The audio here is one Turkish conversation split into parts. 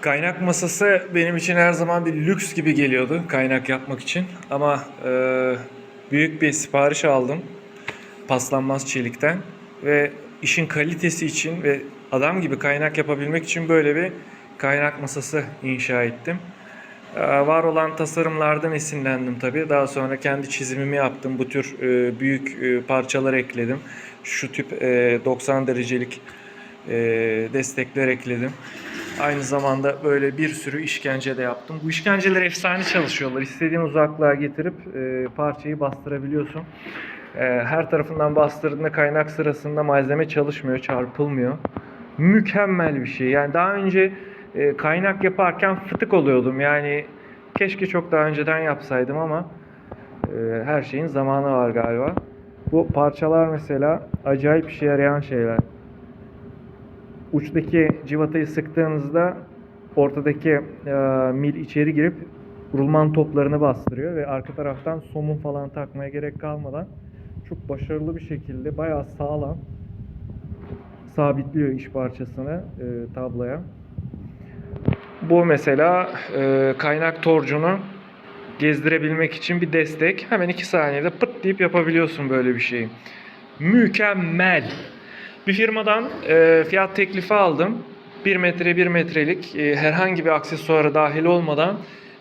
Kaynak masası benim için her zaman bir lüks gibi geliyordu kaynak yapmak için. Ama e, büyük bir sipariş aldım paslanmaz çelikten ve işin kalitesi için ve adam gibi kaynak yapabilmek için böyle bir kaynak masası inşa ettim. E, var olan tasarımlardan esinlendim tabii. Daha sonra kendi çizimimi yaptım. Bu tür e, büyük e, parçalar ekledim. Şu tip e, 90 derecelik e, destekler ekledim. Aynı zamanda böyle bir sürü işkence de yaptım. Bu işkenceler efsane çalışıyorlar. İstediğin uzaklığa getirip e, parçayı bastırabiliyorsun. E, her tarafından bastırdığında kaynak sırasında malzeme çalışmıyor, çarpılmıyor. Mükemmel bir şey. Yani daha önce e, kaynak yaparken fıtık oluyordum. Yani keşke çok daha önceden yapsaydım ama e, her şeyin zamanı var galiba. Bu parçalar mesela acayip işe yarayan şeyler uçtaki civatayı sıktığınızda ortadaki e, mil içeri girip rulman toplarını bastırıyor ve arka taraftan somun falan takmaya gerek kalmadan çok başarılı bir şekilde bayağı sağlam sabitliyor iş parçasını e, tabloya. Bu mesela e, kaynak torcunu gezdirebilmek için bir destek. Hemen 2 saniyede pıt deyip yapabiliyorsun böyle bir şeyi. Mükemmel. Bir firmadan e, fiyat teklifi aldım. 1 metre 1 metrelik e, herhangi bir aksesuarı dahil olmadan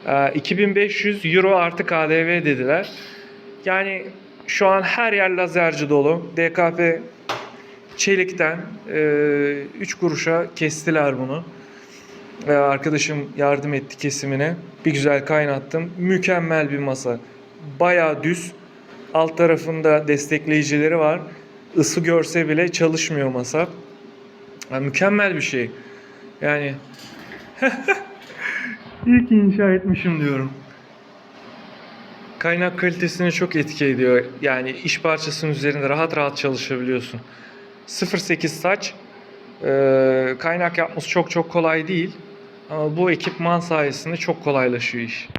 e, 2500 euro artı KDV dediler. Yani şu an her yer lazerci dolu. DKP çelikten e, 3 kuruşa kestiler bunu. E, arkadaşım yardım etti kesimine. Bir güzel kaynattım. Mükemmel bir masa. Bayağı düz. Alt tarafında destekleyicileri var. Isı görse bile çalışmıyor masa. Yani mükemmel bir şey. Yani iyi ki inşa etmişim diyorum. Kaynak kalitesine çok etki ediyor. Yani iş parçasının üzerinde rahat rahat çalışabiliyorsun. 0.8 saç e, kaynak yapması çok çok kolay değil. Ama bu ekipman sayesinde çok kolaylaşıyor iş.